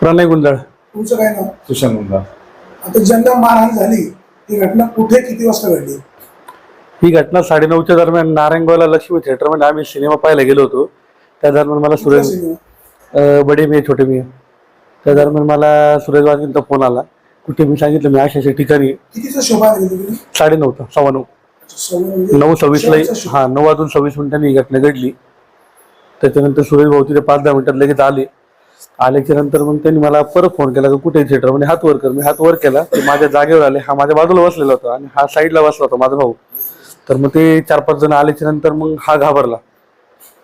प्रणय गुंजाळ तुमचं काय नाव? मुंडा आता ज्यांना मारहाण झाली ही घटना कुठे किती वाजता घडली? ही घटना साडेनऊच्या दरम्यान नारायणगावला लक्ष्मी थिएटरमध्ये आम्ही सिनेमा पाहायला गेलो होतो. त्या दरम्यान मला कुठला सुरेश सिनेमा? अं, बडे मी छोटे मी. त्या दरम्यान मला सुरेश वाजेंचा फोन आला. कुठे मी सांगितलं मी अशा अशा ठिकाणी. कितीचा शोभा तुम्ही साडेनऊचा सव्वा नऊ. सव्वा म्हणजे नऊ सव्वीसला. हा नऊ वाजून सव्वीस मिनिटांनी ही घटना घडली. त्याच्यानंतर सुरेश भाऊ तिथे पाच दहा मिनिटात लगेच आले. आल्याच्यानंतर मग त्यांनी मला परत फोन केला की कुठे थिएटर म्हणजे हात वर कर. मी हात वर केला. ते माझ्या जागेवर आले. हा माझ्या बाजूला बसलेला होता आणि हा साईडला बसला होता माझा भाऊ. तर मग ते चार पाच जण आल्याच्यानंतर मग हा घाबरला.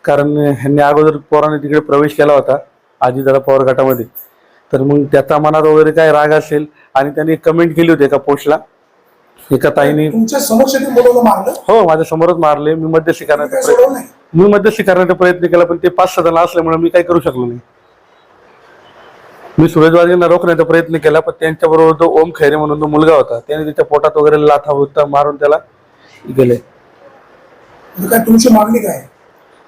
कारण ह्यांनी अगोदर पोराने तिकडे प्रवेश केला होता आजीदादा पवार गटामध्ये. तर मग त्याचा मनात वगैरे काय राग असेल आणि त्यांनी कमेंट केली होती एका पोस्टला एका ताईने तुमच्या समक्ष ते बोलवलं मारलं? हो माझ्या समोरच मारले. मी मध्यस्थी तुम्ही काय करण्याचा प्रयत्न सोडवलं नाही? मी मध्यस्थी करण्याचा प्रयत्न केला पण ते पाच सहा जण असल्यामुळे मी काही करू शकलो नाही. मी सुरेशवाजींना रोखण्याचा प्रयत्न केला पण त्यांच्याबरोबर जो ओम खैरे म्हणून तो मुलगा होता त्याने त्याच्या पोटात वगैरे लाथा होता मारून त्याला गेले. काय तुमची मागणी काय?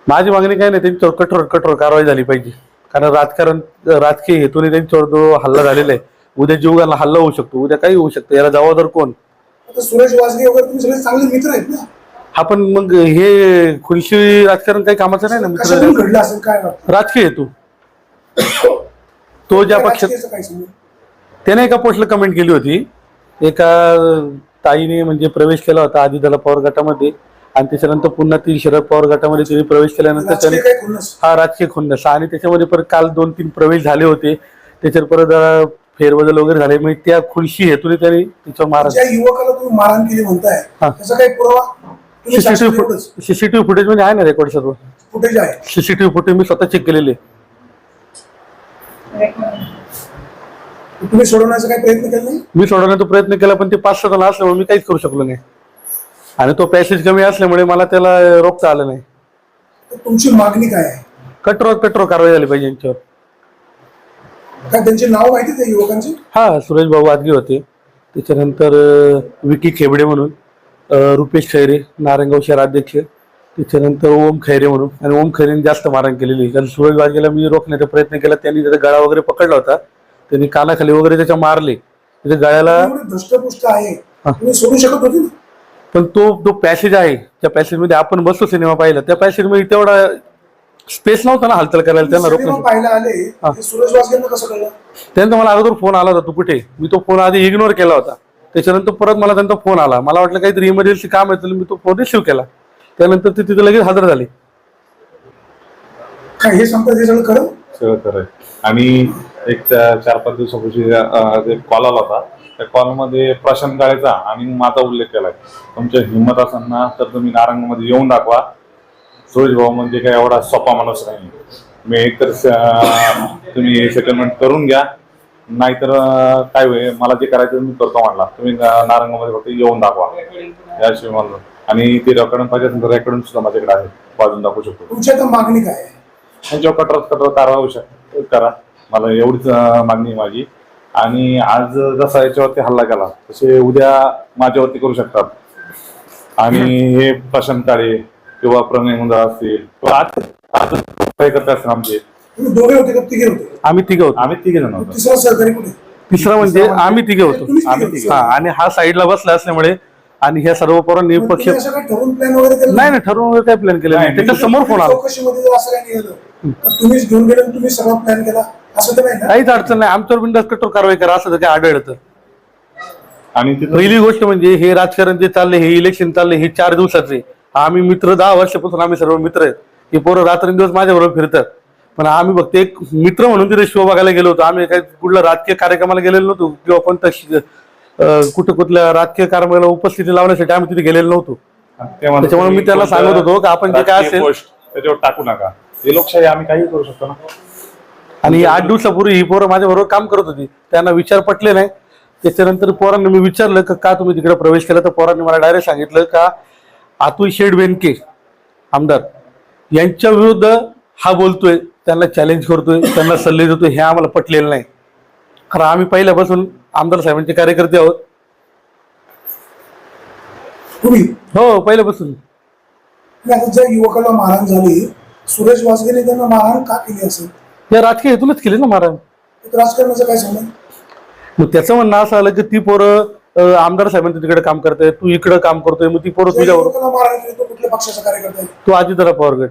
माझी मागणी काय नाही त्यांच्यावर कठोर कठोर कारवाई झाली पाहिजे. कारण राजकारण राजकीय हेतूने त्यांच्यावर जो हल्ला झालेला आहे उद्या जीवगाला हल्ला होऊ शकतो उद्या काही होऊ शकतं याला जबाबदार कोण? सुरेश वाजगे वगैरे तुम्ही सगळे चांगले मित्र आहेत ना? हा पण मग हे खुलशी राजकारण काही कामाचं नाही ना मित्र? घडलं असेल काय राजकीय हेतू. तो ज्या पक्षात राजकीयाचं काय समजून त्याने एका पोस्टला कमेंट केली होती. एका ताईने म्हणजे प्रवेश केला होता आधी त्याला पवार गटामध्ये आणि त्याच्यानंतर पुन्हा ती शरद पवार गटामध्ये तिने प्रवेश केल्यानंतर त्याने राजकीय काय खुन्नस? हा राजकीय खुन्नस. आणि त्याच्यामध्ये परत काल दोन तीन प्रवेश झाले होते. त्याच्यावर परत जरा फेरबदल वगैरे झाले. म्हणजे त्या खुलशी हेतूने त्यांनी मारा ज्या युवकाला तुम्ही मारहाण केली म्हणताय हा. त्याचा काही पुरावा तुम्ही साक्षी सीसीटीव्ही एवढंच सीसीटीव्ही फुटेजमध्ये आहे ना रेकॉर्ड सर्व फुटेज आहे. सीसीटीव्ही फुटेज मी स्वतः चेक केलेले. तुम्ही सोडवण्याचा काही प्रयत्न केला नाही? मी सोडवण्याचा प्रयत्न केला पण ते पाच सहा जण असल्यामुळे मी काहीच करू शकलो नाही. आणि तो पॅसेज कमी असल्यामुळे मला त्याला रोखता आलं नाही. तर तुमची मागणी काय आहे? कठोर कठोर कारवाई झाली पाहिजे यांच्यावर. काय त्यांचे नाव माहिती त्या युवकांची? हा सुरेश भाऊ वादगे होते. त्याच्यानंतर अं, विकी खेबडे म्हणून अं, रुपेश खैरे नारायणगाव शहर अध्यक्ष. त्याच्यानंतर ओम खैरे म्हणून. आणि ओम खैरेने जास्त मारहाण केलेली. कारण सुरेश वादगेला मी रोखण्याचा प्रयत्न केला. त्यांनी त्याचा गळा वगैरे पकडला होता. त्यांनी कानाखाली वगैरे त्याच्या मारले. त्याच्या गळ्याला आहे. सोडू शकत होती पण तो जो पॅसेज आहे. त्या पॅसेजमध्ये आपण बसतो सिनेमा पाहिला त्या पॅसेजमध्ये तेवढा स्पेस नव्हता ना हालचाल करायला. त्यांना कळलं? त्यांचा मला अगोदर फोन आला होता. तू कुठे? मी तो फोन आधी इग्नोर केला होता. त्याच्यानंतर परत मला त्यांचा फोन आला. मला वाटलं काहीतरी इमर्जन्सी काम आहे तर मी तो फोन रिसिव्ह केला. त्यानंतर ते तिथे लगेच हजर झाले. काय हे सांगतात हे सगळं खरं? सगळं खरं आहे. आणि एक चार पाच दिवसापूर्वी कॉल आला होता त्या कॉलमध्ये प्रशांत गाळेचा आणि माझा उल्लेख केलाय. तुमच्या हिंमत असेल ना तर तुम्ही नारंगमध्ये येऊन दाखवा. सुरेश भाऊ म्हणजे काय एवढा सोपा माणूस नाही. मी एकतर तुम्ही सेटलमेंट करून घ्या. नाहीतर काय होईल मला जे करायचं मी करतो म्हणला. तुम्ही नारंगामध्ये फक्त येऊन दाखवा. याशिवाय म्हणलं आणि ते रेकॉर्ड पाहिजे असेल तर रेकॉर्ड सुद्धा माझ्याकडे आहे. वाजून दाखवू शकतो. तुमची आता मागणी काय आहे? त्यांच्यावर कठोर कठोर कारवाई होऊ शक करा. मला एवढीच अं, मागणी आहे माझी. आणि आज जसा याच्यावरती हल्ला केला तसे उद्या माझ्यावरती करू शकतात. आणि हे प्रशांत काळे किंवा प्रणय मुंदळ असतील किंवा आज आज कार्यकर्ते असतील आमचे. तुम्ही दोघे होते का तिघे होते? आम्ही तिघे होतो. आम्ही तिघे जण होतो. तिसरा सहकारी कुठे? तिसरा म्हणजे आम्ही तिघे होतो. तुम्हीच तिघे आम्ही होते. तिघे. हा आणि हा साईडला बसला असल्यामुळे आणि ह्या सर्व पोरांनी पक्ष ठरवून प्लॅन वगैरे नाही नाही? ठरवून वगैरे काय प्लॅन केलं नाही त्याच्यासमोर फोन आला? चौकशीमध्ये जर असं काही निघालं तर तुम्हीच घेऊन गेले आणि तुम्ही सगळा प्लॅन केला. असं तर नाही ना? काहीच अडचण नाही. आमच्यावर बिंदास कठोर कारवाई करा असं तर काय आढळतं. आणि तिथं पहिली गोष्ट म्हणजे हे राजकारण जे चालले हे इलेक्शन चालले हे चार दिवसाचे. आम्ही मित्र दहा वर्षापासून आम्ही सर्व मित्र आहेत. हे पोरं रात्रंदिवस माझ्याबरोबर फिरतात. पण आम्ही फक्त एक मित्र म्हणून तिथे शो बघायला गेलो होतो. आम्ही काही कुठल्या राजकीय कार्यक्रमाला गेलेलो नव्हतो किंवा कोणत्या श- कुठं कुठल्या राजकीय कार्यक्रमाला उपस्थिती लावण्यासाठी आम्ही तिथे गेलेलो नव्हतो. त्याच्यामुळे मी त्याला सांगत होतो की आपण जे काय असेल- त्याच्यावर टाकू नका. हे लोकशाही आम्ही काही करू शकतो ना. आणि आठ दिवसापूर्वी ही पोरं माझ्याबरोबर काम करत होती. त्यांना विचार पटले नाही. त्याच्यानंतर पोरांनी मी विचारलं का का तुम्ही तिकडे प्रवेश केला? तर पोरांनी मला डायरेक्ट सांगितलं का अतुल शेठ बेनके आमदार यांच्या विरुद्ध हा बोलतोय त्यांना चॅलेंज करतोय त्यांना सल्ले देतोय हे आम्हाला पटलेलं नाही. कारण आम्ही पहिल्यापासून आमदार साहेबांचे कार्यकर्ते आहोत. तुम्ही? हो पहिल्यापासून. आणि आता ज्या युवकाला मारहाण झाली सुरेश वासगेने त्यांना मारहाण का केली असेल? या राजकीय हेतूनच केली ना महाराज एक राजकारणाचा काय संबंध मग त्याचं म्हणणं असं आलं की ती पोरं अं, आमदार साहेबांच्या तिकडे काम करताय तू इकडे काम करतोय मग ती पोरं ज्या तुझ्यावर युवकाला मारहाण केली तो कुठल्या पक्षाचा कार्यकर्ता आहे? तू अजितदादा पवार गट